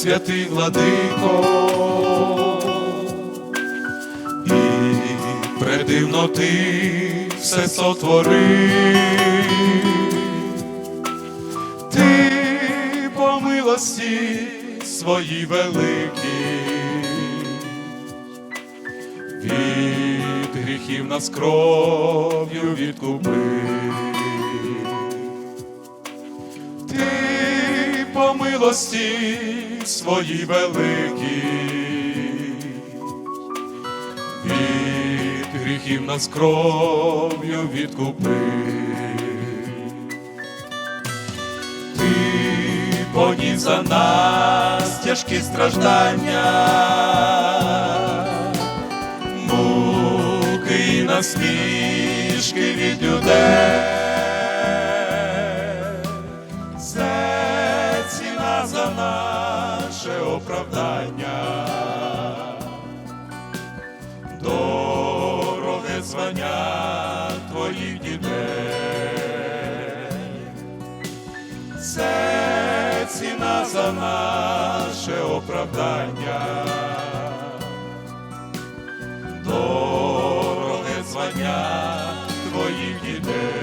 святий владико, і предивно ти все сотворив, ти по милості свої великі, від гріхів нас кров'ю відкупив. Милості свої великі, від гріхів нас кров'ю відкупив. Ти поніс за нас тяжкі страждання, муки і насмішки від людей. Наше оправдання, дороге звання твоїх дітей. Це ціна за наше оправдання, дороге звання твоїх дітей.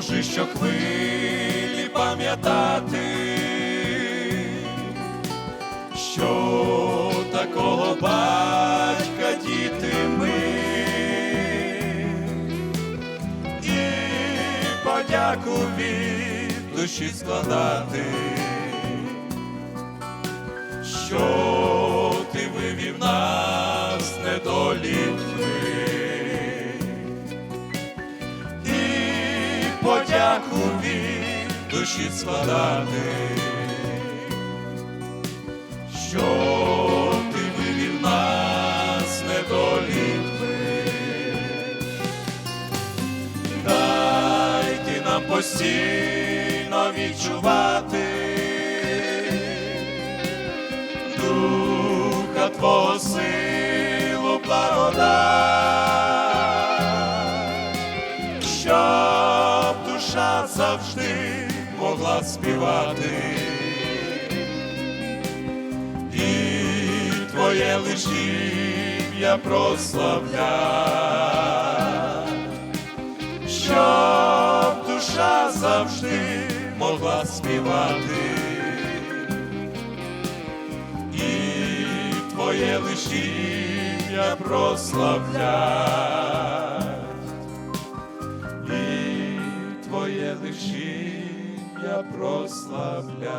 Поможи щохвилі пам'ятати, що такого батька діти ми, і подяку від душі складати, подяку від душі складати, що ти вивів нас недолітьми. Дай ти нам постійно відчувати духа Твого силу благодать могла співати, і твоє лиш ім'я прославлять, щоб душа завжди могла співати, і твоє лиш ім'я прославлять і твоє лиш ім'я прославляй.